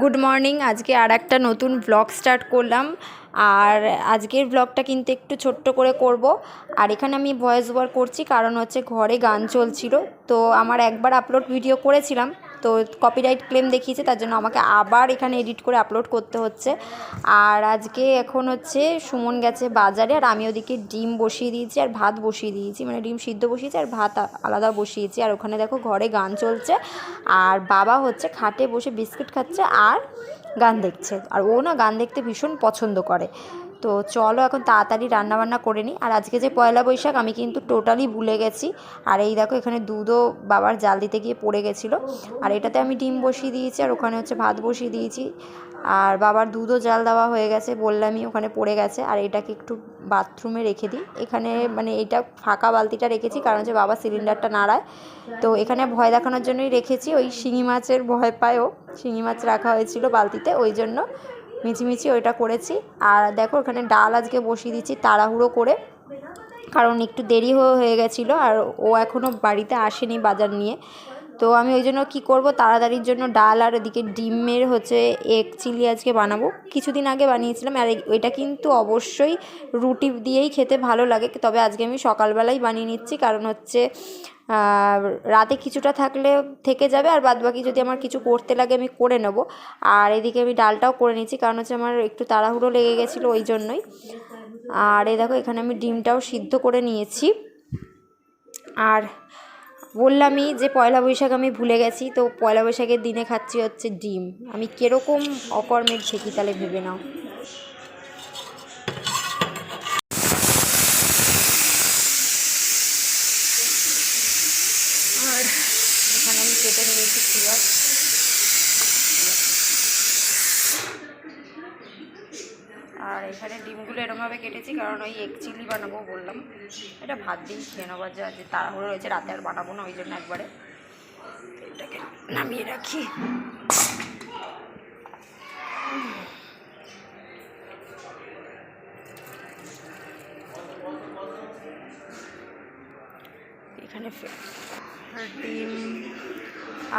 Good morning. আজকে আর একটা নতুন ব্লগ স্টার্ট করলাম। আর আজকের ব্লগটা কিন্তু একটু ছোট্ট করে করব। আর এখানে আমি ভয়েস ওভার করছি, কারণ হচ্ছে ঘরে গান চলছিল। তো আমার একবার আপলোড ভিডিও করেছিলাম। তো কপিরাইট ক্লেম দেখিয়েছে, তার জন্য আমাকে আবার এখানে এডিট করে আপলোড করতে হচ্ছে। আর আজকে এখন হচ্ছে সুমন গেছে বাজারে, আর আমি ওদিকে ডিম বসিয়ে দিয়েছি, আর ভাত বসিয়ে দিয়েছি। মানে ডিম সিদ্ধ বসিয়েছি, আর ভাত আলাদা বসিয়েছি। আর ওখানে দেখো ঘরে গান চলছে, আর বাবা হচ্ছে খাটে বসে বিস্কিট খাচ্ছে, আর গান দেখছে। আর ও না গান দেখতে ভীষণ পছন্দ করে। তো চলো এখন তাড়াতাড়ি রান্নাবান্না করে নিই। আর আজকে যে পয়লা বৈশাখ, আমি কিন্তু টোটালি ভুলে গেছি। আর এই দেখো, এখানে দুধও বাবার জাল দিতে গিয়ে পড়ে গেছিল। আর এটাতে আমি ডিম বসিয়ে দিয়েছি, আর ওখানে হচ্ছে ভাত বসিয়ে দিয়েছি। আর বাবার দুধও জাল দেওয়া হয়ে গেছে, বললামই ওখানে পড়ে গেছে। আর এটাকে একটু বাথরুমে রেখে দিই। এখানে মানে এটা ফাঁকা বালতিটা রেখেছি, কারণ হচ্ছে বাবা সিলিন্ডারটা নাড়ায়। তো এখানে ভয় দেখানোর জন্যই রেখেছি, ওই শিঙি মাছের ভয় পায়ও। শিঙি মাছ রাখা হয়েছিল বালতিতে, ওই জন্য মিছিমিছি ওইটা করেছি। আর দেখো, ওখানে ডাল আজকে বসিয়ে দিচ্ছি তাড়াহুড়ো করে। কারণ একটু দেরি হয়ে গেছিল আর ও এখনও বাড়িতে আসেনি বাজার নিয়ে। তো আমি ওই জন্য কী করব, তাড়াতাড়ির জন্য ডাল আর ওদিকে ডিমের হচ্ছে এগ চিলি আজকে বানাবো। কিছুদিন আগে বানিয়েছিলাম আর ওইটা কিন্তু অবশ্যই রুটি দিয়েই খেতে ভালো লাগে। তবে আজকে আমি সকালবেলাই বানিয়ে নিচ্ছি। কারণ হচ্ছে রাতে কিছুটা থাকলে থেকে যাবে, আর বাদবাকি যদি আমার কিছু করতে লাগে আমি করে নেব। আর এদিকে আমি ডালটাও করে নিচ্ছি কারণ হচ্ছে আমার একটু তাড়াহুড়ো লেগে গেছিল ওই জন্যই। আর এই দেখো, এখানে আমি ডিমটাও সিদ্ধ করে নিয়েছি। আর বললামই যে পয়লা বৈশাখ আমি ভুলে গেছি, তো পয়লা বৈশাখের দিনে খাচ্ছি হচ্ছে ডিম। আমি কীরকম অকর্মের ঠেকি তাহলে ভেবে নাও আর এখানে আমি কেটে নিয়েছি পেঁয়াজ আর এখানে ডিমগুলো এরমভাবে কেটেছি, কারণ ওই এক চিলি বানাবো বললাম। এটা ভাত দিয়েই খেয়ে নেব যে যে তাড়াহুড়ো রয়েছে, রাতে আর বানাবো না, ওই জন্য একবারে এটাকে নামিয়ে রাখি। এখানে ডিম।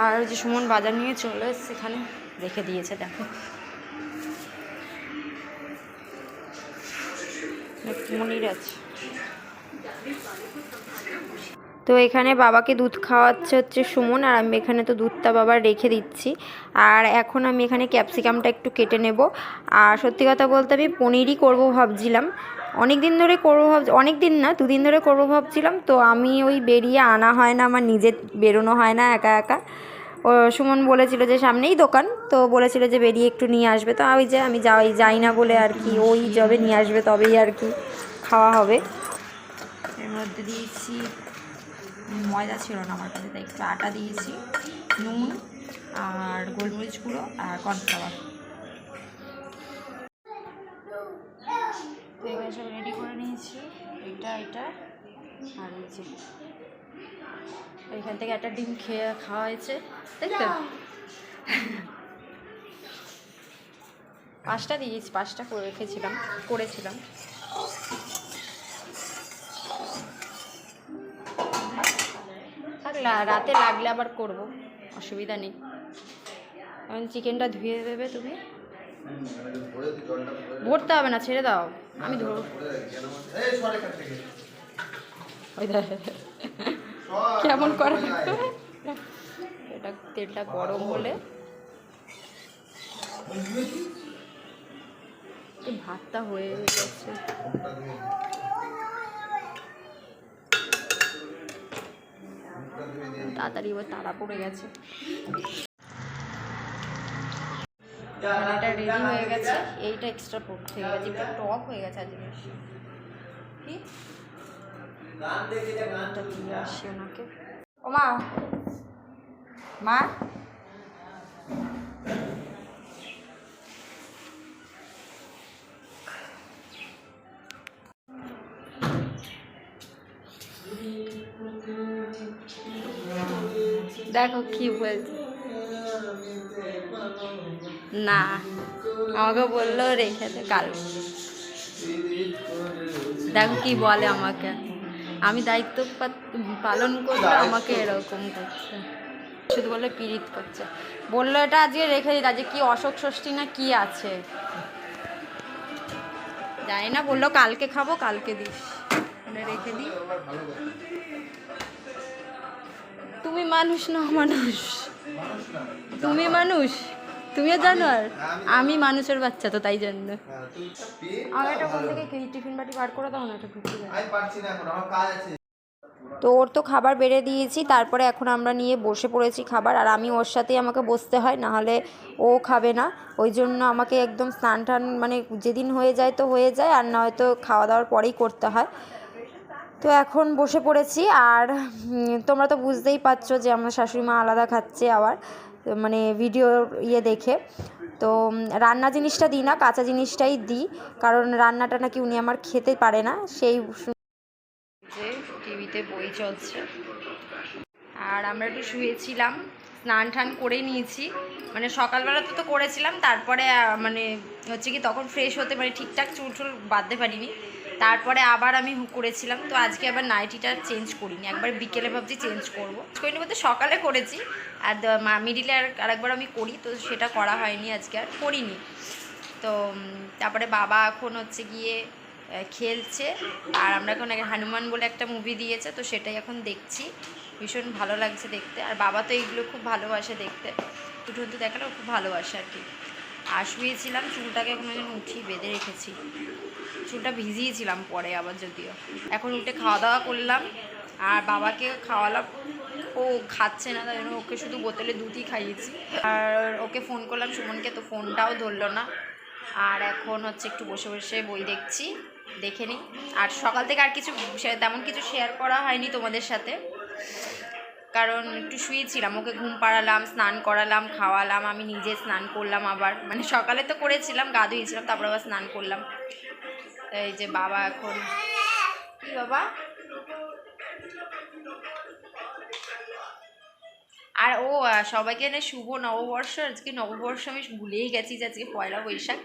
আর যে সুমন বাজার নিয়ে চলে এসছে এখানে। রেখে দিয়েছে, দেখো। তো এখানে বাবাকে দুধ খাওয়াচ্ছে হচ্ছে সুমন, আর আমি এখানে তো দুধটা বাবার রেখে দিচ্ছি। আর এখন আমি এখানে ক্যাপসিকামটা একটু কেটে নেব। আর সত্যি কথা বলতে আমি পনিরই করব ভাবছিলাম। অনেক দিন ধরে করব ভাব অনেক দিন না, দুদিন ধরে করব ভাবছিলাম। তো আমি ওই বেরিয়ে আনা হয় না, আমার নিজের বেরোনো হয় না একা একা। ও সুমন বলেছিল যে সামনেই দোকান, তো বলেছিল যে বেরিয়ে একটু নিয়ে আসবে। তো ওই যে, আমি যাই যাই না বলে আর কি, ওই যবে নিয়ে আসবে, তবেই আর কি খাওয়া হবে। এর মধ্যে দিয়েছি, ময়দা ছিল না আমার কাছে, তাই একটু আটা দিয়েছি, নুন আর গোলমরিচ গুঁড়ো আর কর্নফ্লাওয়ার। সব রেডি করে নিয়েছি, এটা এটা আর এই যে এখান থেকে একটা ডিম খেয়ে খাওয়া হয়েছে দেখতে পাঁচটা দিয়েছি পাঁচটা করে রেখেছিলাম করেছিলাম। রাতে লাগলে আবার করব অসুবিধা নেই। এখন চিকেনটা ধুয়ে দেবে তুমি। ভরতে হবে না ছেড়ে দাও। আমি ধরো ওই। কেমন করে এটা তেলটা গরম হলে। ভাতটা হয়ে গেছে। তাড়াতাড়ি এবার তাড়া পড়ে গেছে। এটা রেডি হয়ে গেছে। এইটা এক্সট্রা থেকে গেছে। একটু টক হয়ে গেছে আজকে। কি? এটা দিয়ে আসি ওনাকে। ও মা। মা? দেখো কি বলছে। না আমাকে বলল রেখে দে কাল। দেখো কি বলে আমাকে। আমি দায়িত্ব পালন করলে আমাকে এরকম করছে। শুধু বলল পিরিত করছে। বলল এটা আজকে রেখে দিতে আজকে কি অশোক ষষ্ঠী না কি আছে? জানি না বলল কালকে খাব কালকে দিস। রেখে দিই। তুমি মানুষ না মানুষ। তুমি মানুষ। তুমিও জানো আর আমি মানুষের বাচ্চা তো তাই জন্য। আমার এটা ওখান থেকে কি টিফিন বাটি বার করে দাও না এটা যায় আমি পারছি না এখন আমার কাজ আছে। তো ওর তো খাবার বেড়ে দিয়েছি তারপরে এখন আমরা নিয়ে বসে পড়েছি খাবার আর আমি ওর সাথেই আমাকে বসতে হয় নাহলে ও খাবে না। ওই জন্য আমাকে একদম স্নান টান মানে যেদিন হয়ে যায় তো হয়ে যায় আর নয়তো খাওয়া দাওয়ার পরেই করতে হয়। তো এখন বসে পড়েছি আর তোমরা তো বুঝতেই পারছ যে আমার শাশুড়ি মা আলাদা খাচ্ছে আবার। মানে ভিডিও ইয়ে দেখে। তো রান্না জিনিসটা দিই না, কাঁচা জিনিসটাই দিই। কারণ রান্নাটা নাকি উনি আমার খেতে পারে না, সেই টিভিতে বই চলছে। আর আমরা একটু শুয়েছিলাম, স্নান টান করে নিয়েছি। মানে সকালবেলা তো তো করেছিলাম, তারপরে মানে হচ্ছে কি তখন ফ্রেশ হতে মানে ঠিকঠাক চুল টুল বাঁধতে পারিনি। তারপরে আবার আমি করেছিলাম, তো আজকে আবার নাইটিটা চেঞ্জ করিনি। একবার বিকেলে ভাবছি চেঞ্জ করব। করিনি বলতে সকালে করেছি, আর মিডিলে আর আরেকবার আমি করি, তো সেটা করা হয়নি, আজকে আর করিনি। তো তারপরে বাবা এখন হচ্ছে গিয়ে খেলছে, আর আমরা এখন হনুমান বলে একটা মুভি দিয়েছে, তো সেটাই এখন দেখছি। ভীষণ ভালো লাগছে দেখতে, আর বাবা তো এইগুলো খুব ভালোবাসে দেখতে। দুটো তো খুব ভালোবাসে আর কি। আর শুয়েছিলাম চুলটাকে এখন যেন উঠিয়ে বেঁধে রেখেছি। চুলটা ভিজিয়েছিলাম পরে আবার যদিও। এখন উঠে খাওয়া দাওয়া করলাম, আর বাবাকে খাওয়ালাম। ও খাচ্ছে না, তাই জন্য ওকে শুধু বোতলে দুধই খাইয়েছি। আর ওকে ফোন করলাম, সুমনকে, তো ফোনটাও ধরলো না। আর এখন হচ্ছে একটু বসে বসে বই দেখছি, দেখে নিই। আর সকাল থেকে আর কিছু তেমন কিছু শেয়ার করা হয়নি তোমাদের সাথে। কারণ একটু শুয়েছিলাম, ওকে ঘুম পাড়ালাম, স্নান করালাম, খাওয়ালাম, আমি নিজে স্নান করলাম আবার। মানে সকালে তো করেছিলাম, গা ধুয়েছিলাম, তারপর আবার স্নান করলাম। এই যে বাবা এখন কি বাবা? আর ও সবাইকে এনে শুভ নববর্ষ, আজকে নববর্ষ আমি ভুলেই গেছি যে আজকে পয়লা বৈশাখ।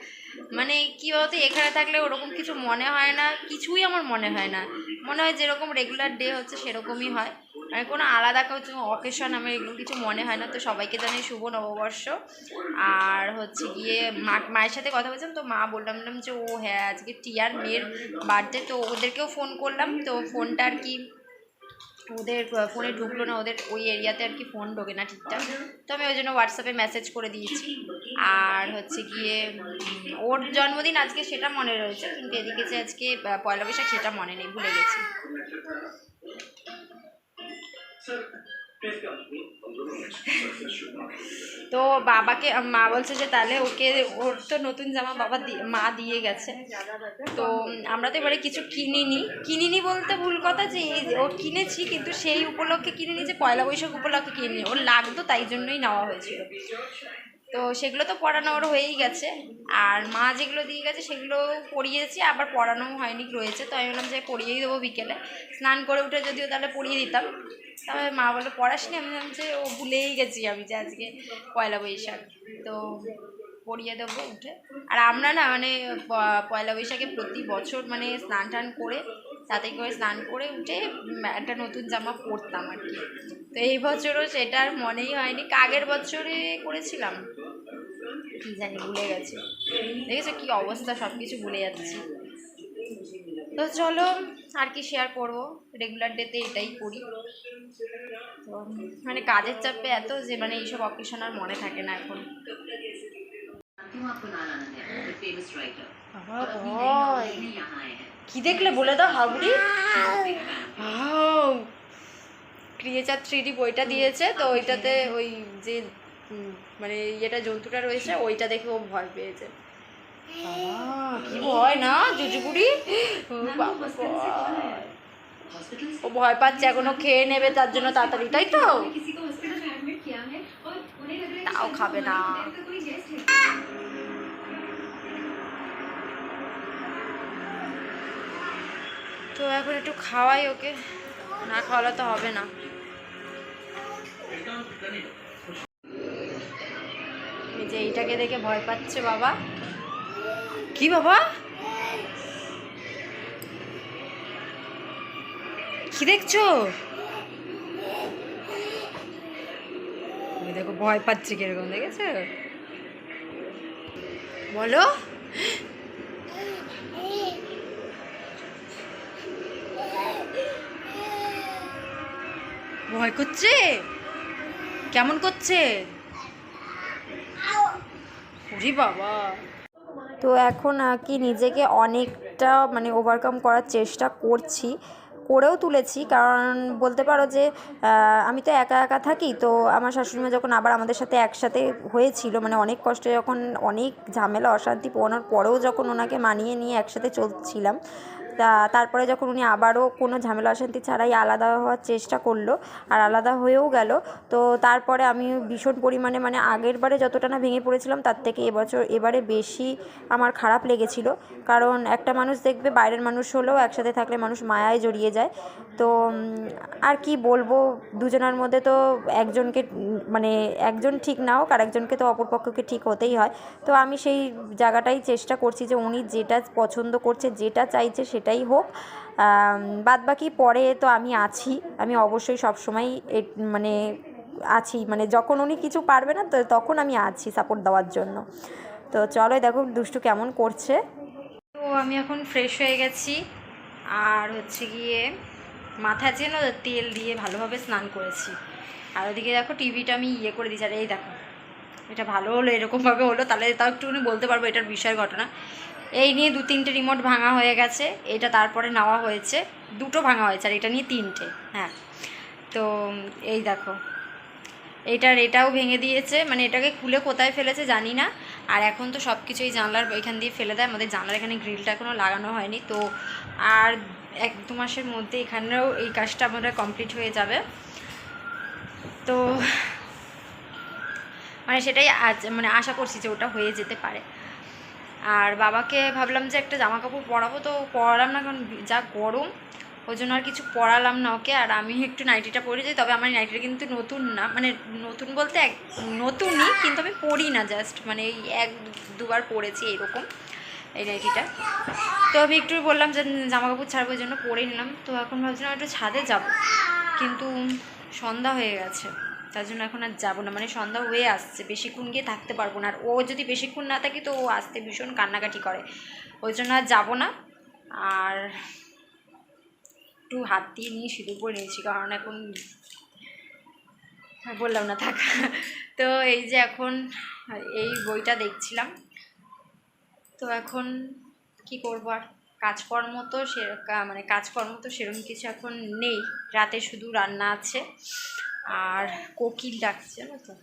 মানে কী বলতো, এখানে থাকলে ওরকম কিছু মনে হয় না, কিছুই আমার মনে হয় না। মনে হয় যেরকম রেগুলার ডে হচ্ছে সেরকমই হয়। মানে কোনো আলাদা কিছু অকেশন আমার এগুলো কিছু মনে হয় না, তো সবাইকে জানাই শুভ নববর্ষ। আর হচ্ছে গিয়ে মা, মায়ের সাথে কথা বলছিলাম, তো মা বললাম বললাম যে, ও হ্যাঁ আজকে টিয়ার মেয়ের বার্থডে তো ওদেরকেও ফোন করলাম, তো ফোনটা আর কি ওদের ফোনে ঢুকলো না, ওদের ওই এরিয়াতে আর কি ফোন ঢোকে না ঠিকঠাক। তো আমি ওই জন্য হোয়াটসঅ্যাপে মেসেজ করে দিয়েছি। আর হচ্ছে গিয়ে ওর জন্মদিন আজকে সেটা মনে রয়েছে, কিন্তু এদিকে যে আজকে পয়লা বৈশাখ সেটা মনে নেই, ভুলে গেছি। তো বাবাকে, মা বলছে যে তাহলে ওকে, ওর তো নতুন জামা বাবা মা দিয়ে গেছে। তো আমরা তো এবারে কিছু কিনিনি। কিনিনি বলতে ভুল কথা যে ও কিনেছি, কিন্তু সেই উপলক্ষে কিনিনি যে পয়লা বৈশাখ উপলক্ষে কিনিনি। ওর লাগতো তাই জন্যই নেওয়া হয়েছিল। তো সেগুলো তো পড়ানো ওর হয়েই গেছে। আর মা যেগুলো দিয়ে গেছে সেগুলো পড়িয়েছি, আবার পড়ানোও হয়নি, রয়েছে। তো আমি বললাম যে পড়িয়েই দেবো বিকেলে। স্নান করে উঠে যদিও তাহলে পড়িয়ে দিতাম। তবে মা বলল, পড়াসনি? আমি বললাম যে ও ভুলেই গেছি আমি যে আজকে পয়লা বৈশাখ। তো পড়িয়ে দেবো উঠে। আর আমরা না মানে পয়লা বৈশাখে প্রতি বছর মানে স্নান টান করে, তাতে করে স্নান করে উঠে একটা নতুন জামা পরতাম আর কি। তো এই বছরও সেটা আর মনেই হয়নি। কাগের বছরে করেছিলাম। কি জানি ভুলে গেছে। দেখেছ কি অবস্থা সব কিছু ভুলে যাচ্ছি। তো চলো আর কি শেয়ার করব? রেগুলার ডেতে এটাই করি। তো মানে কাজের চাপে এত যে মানে এইসব অকেশন আর মনে থাকে না এখন। হ্যাঁ। কি দেখলে বলে দাও হাবুড়ি ক্রিয়েচার থ্রি বইটা দিয়েছে তো আচ্ছা। ওইটাতে ওই যে মানে যেটা জন্তুটা রয়েছে ওইটা দেখে ও ভয় পেয়েছে। কি ভয় না জুজুগুড়ি? ও ভয় পাচ্ছে এখনও খেয়ে নেবে তার জন্য তাড়াতাড়ি তাই তো? তাও খাবে না। তো এখন একটু খাওয়াই ওকে। না খাওয়ালে তো হবে না। যে এইটাকে দেখে ভয় পাচ্ছে বাবা। কি বাবা? কি দেখছ? দেখো, ভয় পাচ্ছে কীরকম, দেখেছ? বলো। ভয় করছে? কেমন করছে? ওরে বাবা। তো এখন আর কি নিজেকে অনেকটা মানে ওভারকাম করার চেষ্টা করছি, করেও তুলেছি। কারণ বলতে পারো যে আমি তো একা একা থাকি, তো আমার শাশুড়িমা যখন আবার আমাদের সাথে একসাথে হয়েছিল মানে অনেক কষ্টে যখন অনেক ঝামেলা, অশান্তি পোনার পরেও যখন ওনাকে মানিয়ে নিয়ে একসাথে চলছিলাম তারপরে যখন উনি আবারও কোনো ঝামেলা অশান্তি ছাড়াই আলাদা হওয়ার চেষ্টা করল আর আলাদা হয়েও গেল, তো তারপরে আমি ভীষণ পরিমাণে মানে আগের বারে যতটা না ভেঙে পড়েছিলাম তার থেকে এবছর এবারে বেশি আমার খারাপ লেগেছিল। কারণ একটা মানুষ দেখবে বাইরের মানুষ হলেও একসাথে থাকলে মানুষ মায়ায় জড়িয়ে যায়। তো আর কি বলব, দুজনের মধ্যে তো একজনকে মানে একজন ঠিক না হোক আর একজনকে তো অপরপক্ষকে ঠিক হতেই হয়। তো আমি সেই জায়গাটাই চেষ্টা করছি যে উনি যেটা পছন্দ করছে, যেটা চাইছে সেটাই হোক। বাদ বাকি পরে তো আমি আছি। আমি অবশ্যই সবসময় মানে আছি। মানে যখন উনি কিছু পারবে না, তো তখন আমি আছি সাপোর্ট দেওয়ার জন্য। তো চলো, দেখো দুষ্টু কেমন করছে। তো আমি এখন ফ্রেশ হয়ে গেছি। আর হচ্ছে গিয়ে মাথা যেন তেল দিয়ে ভালোভাবে স্নান করেছি। আর ওদিকে দেখো টিভিটা আমি ইয়ে করে দিয়েছি। আর এই দেখো, এটা ভালো হলো, এরকমভাবে হলো। তাহলে তাও একটুখানি বলতে পারব এটার বিষয় ঘটনা। এই নিয়ে দু তিনটে রিমোট ভাঙা হয়ে গেছে, এটা তারপরে নেওয়া হয়েছে, দুটো ভাঙা হয়েছে, আর এটা নিয়ে তিনটে হ্যাঁ। তো, এই দেখো, এটার এটাও ভেঙে দিয়েছে মানে এটাকে খুলে কোথায় ফেলেছে জানি না, আর এখন তো সব কিছু এই জানলার এখান দিয়ে ফেলে দেয়, আমাদের জানলার এখানে গ্রিলটা এখনও লাগানো হয়নি, তো আর এক দু মাসের মধ্যে এখানেও এই কাজটা আমাদের কমপ্লিট হয়ে যাবে। তো মানে সেটাই আজ মানে আশা করছি যে ওটা হয়ে যেতে পারে। আর বাবাকে ভাবলাম যে একটা জামা কাপড় পরাবো, তো পরালাম না কারণ যা গরম, ওই জন্য আর কিছু পরালাম না ওকে। আর আমি একটু নাইটিটা পরে যাই তবে আমার নাইটিটা কিন্তু নতুন না মানে নতুন বলতে এক নতুনই, কিন্তু আমি পরি না জাস্ট মানে এই এক দুবার পরেছি এরকম এই নাইটিটা তো আমি একটু বললাম যে জামা কাপড় ছাড়বো ওই জন্য পরে নিলাম। তো এখন ভাবছিলাম একটু ছাদে যাব, কিন্তু সন্ধ্যা হয়ে গেছে। তার জন্য এখন আর যাব না। মানে সন্ধ্যা হয়ে আসছে বেশিক্ষণ গিয়ে থাকতে পারব না। আর ও যদি বেশিক্ষণ না থাকে তো ও আসতে ভীষণ কান্নাকাটি করে। ওই জন্য আর যাব না। আর একটু হাত দিয়ে নিয়ে সিঁদুর পরে নিয়েছি কারণ এখন হ্যাঁ, বললাম না থাক। তো এই যে এখন এই বইটা দেখছিলাম। তো এখন কি করব আর? কাজকর্ম তো সে কা- মানে কাজকর্ম তো সেরকম কিছু এখন নেই। রাতে শুধু রান্না আছে। আর কোকিল ডাকছে, জানো তো?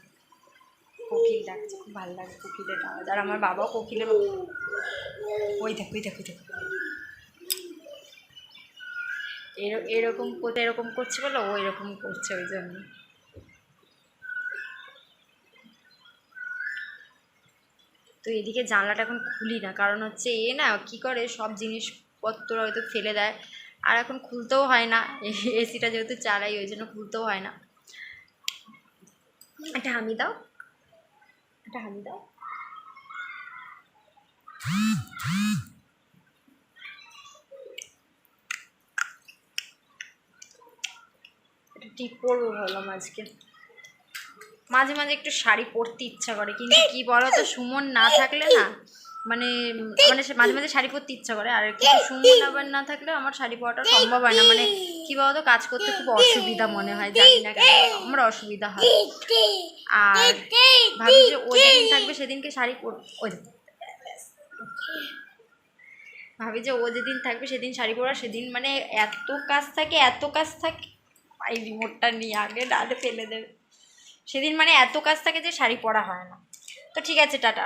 কোকিল ডাকছে, খুব ভালো লাগে কোকিলের আওয়াজ। আর আমার বাবাও কোকিলের ওই দেখো ওই দেখো দেখো। এর- এরকম এরকম করছে বলো, ও এরকম করছে ওই জন্য। তো এদিকে জানলাটা এখন খুলি না, কারণ হচ্ছে এ না কি করে, সব জিনিসপত্র হয়তো ফেলে দেয়। আর এখন খুলতেও হয় না এসিটা যেহেতু চালাই, ওই জন্য খুলতেও হয় না। একটা হামি দাও। একটা হামি দাও। পরবো ভাবলাম আজকে। মাঝে মাঝে একটু শাড়ি পরতে ইচ্ছা করে, কিন্তু কি বলো তো সুমন না থাকলে না মানে মানে সে মাঝে মাঝে শাড়ি পরতে ইচ্ছা করে। আর কিন্তু সুমন আবার না থাকলে আমার শাড়ি পরাটা সম্ভব হয় না। মানে কি বলতো কাজ করতে খুব অসুবিধা মনে হয় জানি না কেন আমার অসুবিধা হয়। আর ভাবি যে ও যেদিন থাকবে সেদিনকে শাড়ি পর। ভাবি যে ও যেদিন থাকবে সেদিন শাড়ি পরা সেদিন মানে এত কাজ থাকে এত কাজ থাকে। এই রিমোটটা নিয়ে আগে ডালে ফেলে দেবে। সেদিন মানে এত কাজ থাকে যে শাড়ি পরা হয় না। তো ঠিক আছে টাটা।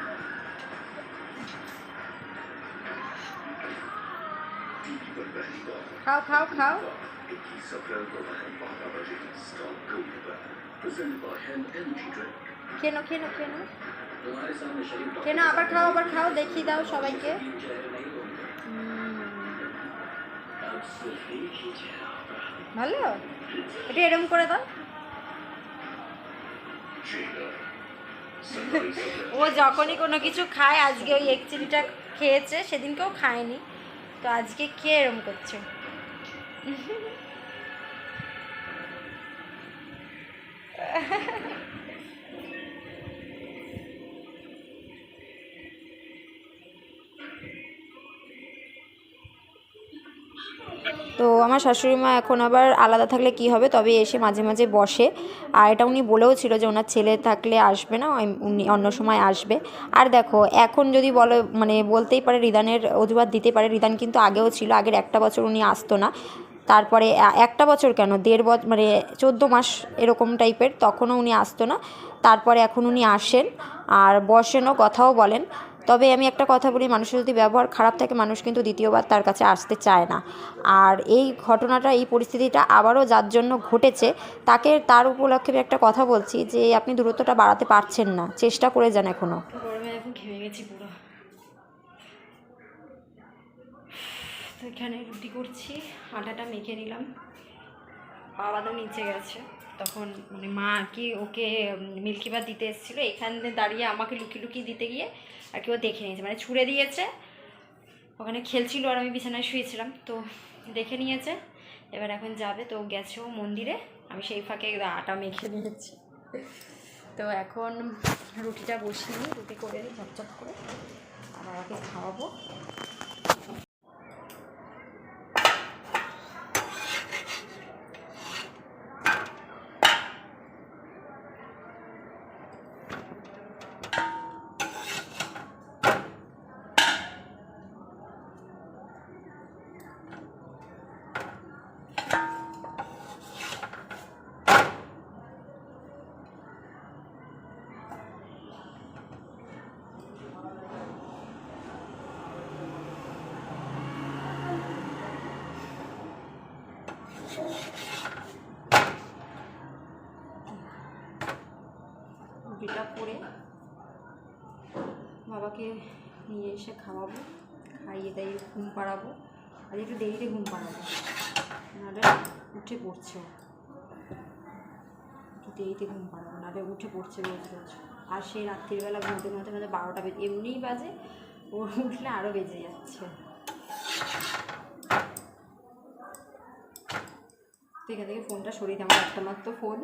খাও খাও খাও কেন কেন কেন কেন আবার খাও আবার খাও দেখিয়ে দাও সবাইকে। ভালো? এটা এরম করে দাও। ও যখনই কোনো কিছু খায়, আজকে ওই এক চিলিটা খেয়েছে, সেদিনকেও খায়নি। তো আজকে খেয়ে এরম করছে। তো আমার শাশুড়ি মা এখন আবার আলাদা থাকলে কি হবে? তবে এসে মাঝে মাঝে বসে। আর এটা উনি বলেও ছিল যে ওনার ছেলে থাকলে আসবে না উনি অন্য সময় আসবে। আর দেখো, এখন যদি বলো মানে বলতেই পারে রিদানের, অজুহাত দিতে পারে, রিদান কিন্তু আগেও ছিল, আগের একটা বছর উনি আসতো না। তারপরে একটা বছর কেন? দেড় বছর মানে চোদ্দ মাস এরকম টাইপের, তখনও উনি আসতো না। তারপরে এখন উনি আসেন, আর বসেনও, কথাও বলেন। তবে আমি একটা কথা বলি, মানুষের যদি ব্যবহার খারাপ থাকে, মানুষ কিন্তু দ্বিতীয়বার তার কাছে আসতে চায় না। আর এই ঘটনাটা, এই পরিস্থিতিটা আবারও যার জন্য ঘটেছে, তাকে তার উপলক্ষে একটা কথা বলছি যে, আপনি দূরত্বটা বাড়াতে পারছেন না। চেষ্টা করে যান এখনও এখানে রুটি করছি, আটাটা মেখে নিলাম। বাবা তো নিচে গেছে। তখন মানে মা কি ওকে মিল্কি বার দিতে এসেছিল, এখানে দাঁড়িয়ে আমাকে লুকিয়ে লুকিয়ে দিতে গিয়ে আর কেউ দেখে নিয়েছে মানে ছুঁড়ে দিয়েছে। ওখানে খেলছিল আর আমি বিছানায় শুয়েছিলাম, তো দেখে নিয়েছে। এবার এখন যাবে, তো গেছে ও মন্দিরে। আমি সেই ফাঁকে আটা মেখে নিয়েছি তো এখন রুটিটা বসিয়ে রুটি করে চপচপ করে আর ওকে খাওয়াবো। রুটিটা করে বাবাকে নিয়ে এসে খাওয়াবো, খাইয়ে দাইয়ে ঘুম পাড়াবো, আর একটু দেরিতে ঘুম পাড়াবো। নাহলে উঠে পড়ছে একটু দেরিতে ঘুম পাড়াবো, নাহলে উঠে পড়ছে রোজ রোজ। আর সেই রাত্রিবেলা ঘুমতে ঘুমতে ঘুমতে বারোটা বেজে, এমনিই বাজে, ও উঠলে আরও বেজে যাচ্ছে। এখান থেকে ফোনটা সরিয়ে আমার একটা মাত্র ফোন।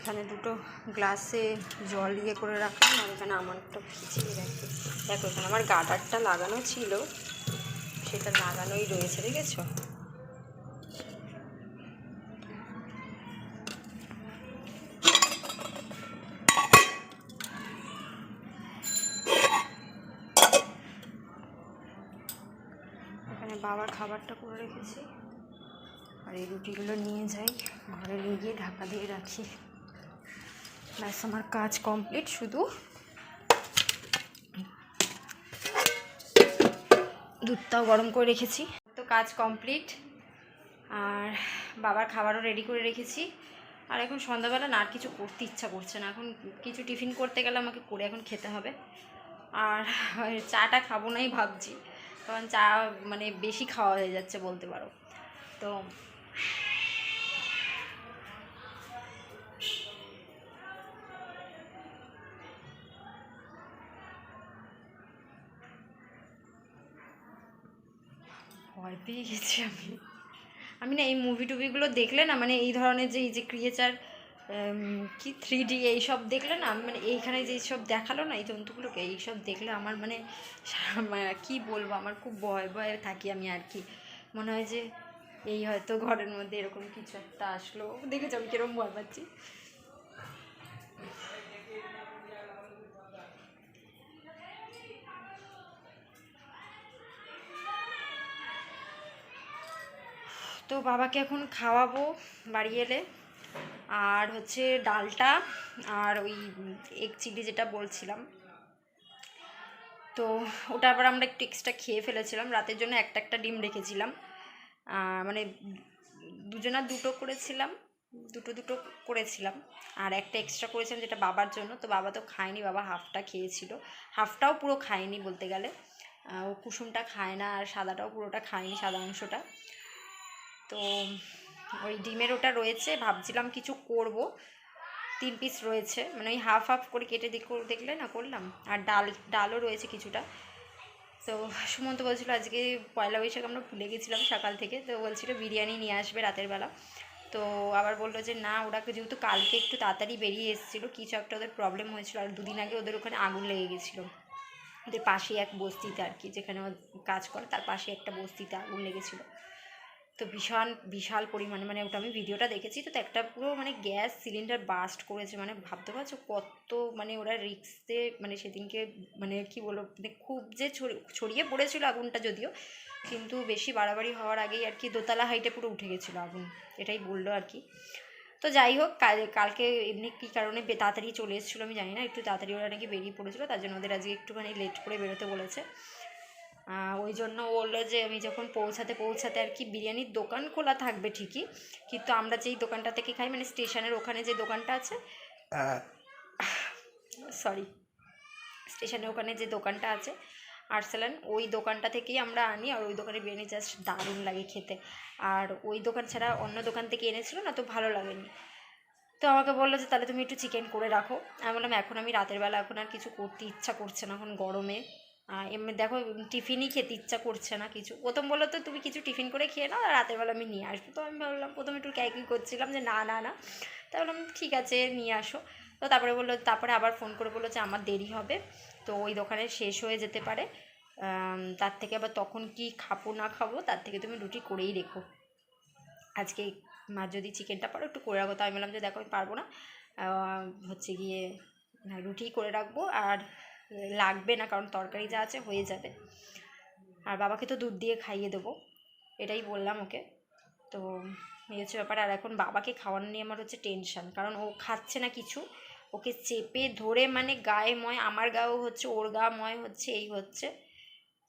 এখানে দুটো গ্লাসে জল ইয়ে করে রাখলাম আর এখানে আমারটা ভিজিয়ে রাখি দেখো, এখানে আমার গার্ডারটা লাগানো ছিল। সেটা লাগানোই রয়েছে, দেখেছ? এখানে বাবার খাবারটা করে রেখেছি। আর এই রুটিগুলো নিয়ে যাই। ঘরে নিয়ে গিয়ে ঢাকা দিয়ে রাখি। ব্যাস, আমার কাজ কমপ্লিট, শুধু দুধটাও গরম করে রেখেছি। তো কাজ কমপ্লিট, আর বাবার খাবারও রেডি করে রেখেছি। আর এখন সন্ধ্যাবেলা না আর কিছু করতে ইচ্ছা করছে না। এখন কিছু টিফিন করতে গেলে আমাকে করে এখন খেতে হবে। আর চাটা খাব নাই ভাবছি, কারণ চা মানে বেশি খাওয়া হয়ে যাচ্ছে বলতে পারো। তো ভয় পেয়ে গেছি আমি। আমি না এই মুভি টুভিগুলো দেখলে না মানে এই ধরনের যে, এই যে ক্রিয়েচার কি থ্রি ডি এইসব দেখলে না মানে এইখানে যে সব দেখাল না, এই জন্তুগুলোকে, এইসব দেখলে আমার মানে কি বলব, আমার খুব ভয়, ভয়ে থাকি আমি আর কি। মনে হয় যে এই হয়তো ঘরের মধ্যে এরকম কিছু একটা আসলো। দেখেছ আমি কীরকম ভয় পাচ্ছি? তো বাবাকে এখন খাওয়াবো বাড়ি এলে। আর হচ্ছে ডালটা আর ওই এগ চিলি যেটা বলছিলাম। তো ওটা আবার আমরা একটু এক্সট্রা খেয়ে ফেলেছিলাম। রাতের জন্য একটা একটা ডিম রেখেছিলাম। মানে দুজনা দুটো করেছিলাম, দুটো দুটো করেছিলাম। আর একটা এক্সট্রা করেছিলাম যেটা বাবার জন্য। তো বাবা তো খায়নি, বাবা হাফটা খেয়েছিল। হাফটাও পুরো খায়নি বলতে গেলে। ও কুসুমটা খায় না আর সাদাটাও পুরোটা খায়নি সাদা অংশটা। তো ওই ডিমের ওটা রয়েছে, ভাবছিলাম কিছু করব। তিন পিস রয়েছে মানে ওই হাফ হাফ করে কেটে দেখ- দেখলে না করলাম। আর ডাল, ডালও রয়েছে কিছুটা। তো সুমন্ত বলছিল আজকে পয়লা বৈশাখ আমরা ভুলে গেছিলাম সকাল থেকে, তো বলছিল বিরিয়ানি নিয়ে আসবে রাতের বেলা। তো আবার বলল যে না, ওরা যেহেতু কালকে একটু তাড়াতাড়ি বেরিয়ে এসেছিল, কিছু একটা ওদের প্রবলেম হয়েছিল। আর দুদিন আগে ওদের ওখানে আগুন লেগে গেছিল। ওদের পাশেই এক বস্তিতে আর কি, যেখানে কাজ করে, তার পাশে একটা বস্তিতে আগুন লেগেছিলো। তো ভীষণ, বিশাল পরিমাণে মানে ওটা আমি ভিডিওটা দেখেছি, তো একটা পুরো মানে গ্যাস সিলিন্ডার বাস্ট করেছে মানে ভাবতে পারছ কত মানে ওরা রিক্সে মানে সেদিনকে মানে কি বলব মানে খুব যে ছড়িয়ে পড়েছিল আগুনটা যদিও, কিন্তু বেশি বাড়াবাড়ি হওয়ার আগেই আর কি দোতলা হাইটে পুরো উঠে গেছিল আগুন, এটাই বলল আর কি। তো যাই হোক, কাল- কালকে এমনি কী কারণে তাড়াতাড়ি চলে এসেছিল আমি জানি না, একটু তাড়াতাড়ি ওরা নাকি বেরিয়ে পড়েছিলো, তার জন্য ওদের আজকে একটুখানি লেট করে বেরোতে বলেছে। ওই জন্য বলল যে আমি যখন পৌঁছাতে পৌঁছাতে আর কি বিরিয়ানির দোকান খোলা থাকবে ঠিকই কিন্তু আমরা যেই দোকানটা থেকে খাই মানে স্টেশনের ওখানে যে দোকানটা আছে সরি স্টেশনের ওখানে যে দোকানটা আছে আর্সেলান ওই দোকানটা থেকেই আমরা আনি আর ওই দোকানে বিরিয়ানি জাস্ট দারুণ লাগে খেতে। আর ওই দোকান ছাড়া অন্য দোকান থেকে এনেছিল না তো ভালো লাগেনি। তো আমাকে বলল যে তাহলে তুমি একটু চিকেন করে রাখো। আমি বললাম এখন আমি রাতের বেলা এখন আর কিছু করতে ইচ্ছা করছে না এখন গরমে। এমনি দেখো টিফিনই খেতে ইচ্ছা করছে না কিছু। প্রথম বলল তো তুমি কিছু টিফিন করে খেয়ে নাও আর রাতের বেলা আমি নিয়ে আসব। তো আমি ভাবলাম প্রথমে একটু ক্যাকি করছিলাম যে না না না। তাই বললাম ঠিক আছে নিয়ে আসো। তো তারপরে বলল তারপরে আবার ফোন করে বলল যে আমার দেরি হবে। তো ওই দোকানে শেষ হয়ে যেতে পারে। তার থেকে আবার তখন কি খাব না খাব তার থেকে তুমি রুটি করেই রেখো। আজকে মা যদি চিকেনটা পারো একটু করে রাখো। তো আমি বললাম যে দেখো আমি পারব না। হচ্ছে গিয়ে না, রুটিই করে রাখব আর লাগবে না, কারণ তরকারি যা আছে হয়ে যাবে। আর বাবাকে তো দুধ দিয়ে খাইয়ে দেবো, এটাই বললাম ওকে। তো এই হচ্ছে ব্যাপার, আর এখন বাবাকে খাওয়ানো নিয়ে আমার হচ্ছে টেনশান কারণ ও খাচ্ছে না কিছু। ওকে চেপে ধরে মানে গায়ে ময়, আমার গাও হচ্ছে, ওর গা ময় হচ্ছে, এই হচ্ছে।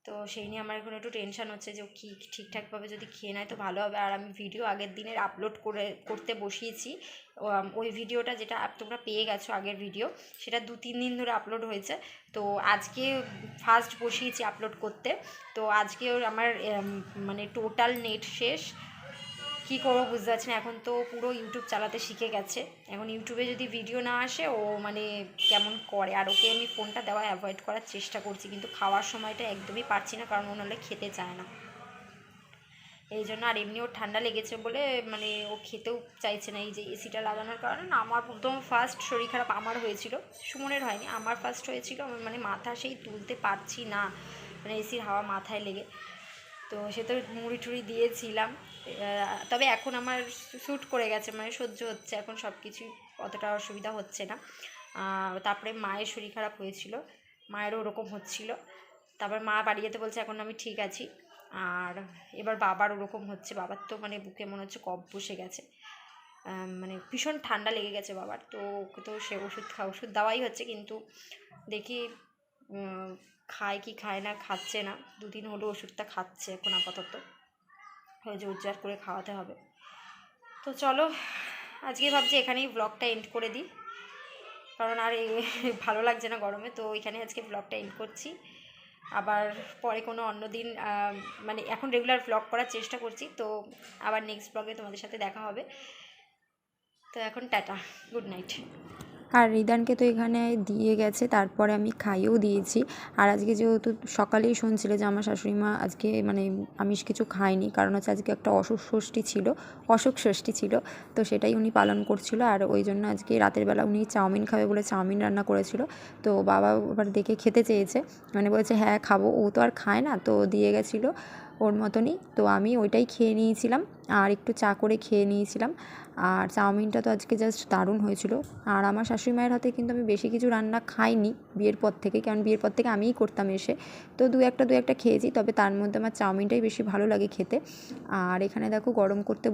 তো সেই নিয়ে আমার এখন একটু টেনশান হচ্ছে যে কি ঠিকঠাকভাবে যদি খেয়ে নেয় তো ভালো হবে। আর আমি ভিডিও আগের দিনের আপলোড করে, করতে বসিয়েছি। ওই ভিডিওটা যেটা তোমরা পেয়ে গেছো আগের ভিডিও সেটা দু তিন দিন ধরে আপলোড হয়েছে। তো আজকে ফার্স্ট বসিয়েছি আপলোড করতে। তো আজকে আমার মানে টোটাল নেট শেষ। কী করব বুঝতে পারছি না। এখন তো পুরো ইউটিউব চালাতে শিখে গেছে। এখন ইউটিউবে যদি ভিডিও না আসে, ও মানে কেমন করে? আর ওকে আমি ফোনটা দেওয়া অ্যাভয়েড করার চেষ্টা করছি, কিন্তু খাওয়ার সময়টা একদমই পারছি না, কারণ ও নাহলে খেতে চায় না। এই জন্য আর এমনি ওর ঠান্ডা লেগেছে বলে মানে ও খেতেও চাইছে না। এই যে এসিটা লাগানোর কারণে না, আমার প্রথম ফার্স্ট শরীর খারাপ আমার হয়েছিল, সুমনের হয়নি। আমার ফার্স্ট হয়েছিল মানে মাথা সেই তুলতে পারছি না। মানে এসির হাওয়া মাথায় লেগে। তো সে তো মুড়ি টুড়ি দিয়েছিলাম। তবে এখন আমার শ্যুট করে গেছে মানে সহ্য হচ্ছে, এখন সব কিছুই অতটা অসুবিধা হচ্ছে না। তারপরে মায়ের শরীর খারাপ হয়েছিল, মায়েরও ওরকম হচ্ছিল। তারপর মা বাড়ি যেতে বলছে, এখন আমি ঠিক আছি। আর এবার বাবার ওরকম হচ্ছে, বাবার তো মানে বুকে মনে হচ্ছে কফ বসে গেছে। মানে ভীষণ ঠান্ডা লেগে গেছে বাবার। তো ওকে তো সে ওষুধ খা, ওষুধ দেওয়াই হচ্ছে, কিন্তু দেখি খায় কি খায় না, খাচ্ছে না। দুদিন হলো ওষুধটা খাচ্ছে এখন আপাতত। হয়ে জোর করে খাওয়াতে হবে। তো চলো, আজকে ভাবছি এখানেই ব্লগটা এন্ড করে দিই। কারণ আর ভালো লাগছে না গরমে, তো এখানে আজকে ব্লগটা এন্ড করছি। আবার পরে কোনো অন্য দিন মানে এখন রেগুলার ব্লগ করার চেষ্টা করছি, তো আবার নেক্সট ব্লগে তোমাদের সাথে দেখা হবে। তো এখন টাটা গুড নাইট আর রিদানকে তো এখানে দিয়ে গেছে, তারপরে আমি খাইয়েও দিয়েছি। আর আজকে যেহেতু সকালেই শুনছিল যে আমার শাশুড়ি মা আজকে মানে আমিষ কিছু খায়নি, কারণ হচ্ছে আজকে একটা অসুখ ষষ্ঠী ছিল, অসুখ ষষ্ঠী ছিল, তো সেটাই উনি পালন করছিল। আর ওই জন্য আজকে রাতের বেলা উনি চাউমিন খাবে বলে চাউমিন রান্না করেছিল। তো বাবা এবার দেখে খেতে চেয়েছে মানে বলেছে হ্যাঁ খাব। ও তো আর খায় না, তো দিয়ে গেছিল ওর মতনই। তো আমি ওইটাই খেয়ে নিয়েছিলাম, আর একটু চা করে খেয়ে নিয়েছিলাম। আর চাউমিনটা তো আজকে জাস্ট দারুণ হয়েছিল। আর আমার শাশুড়ি মায়ের হাতে কিন্তু আমি বেশি কিছু রান্না খাইনি বিয়ের পর থেকে, কারণ বিয়ের পর থেকে আমিই করতাম এসে। তো দু একটা দু একটা খেয়েছি, তবে তার মধ্যে আমার চাউমিনটাই বেশি ভালো লাগে খেতে। আর এখানে দেখো গরম করতে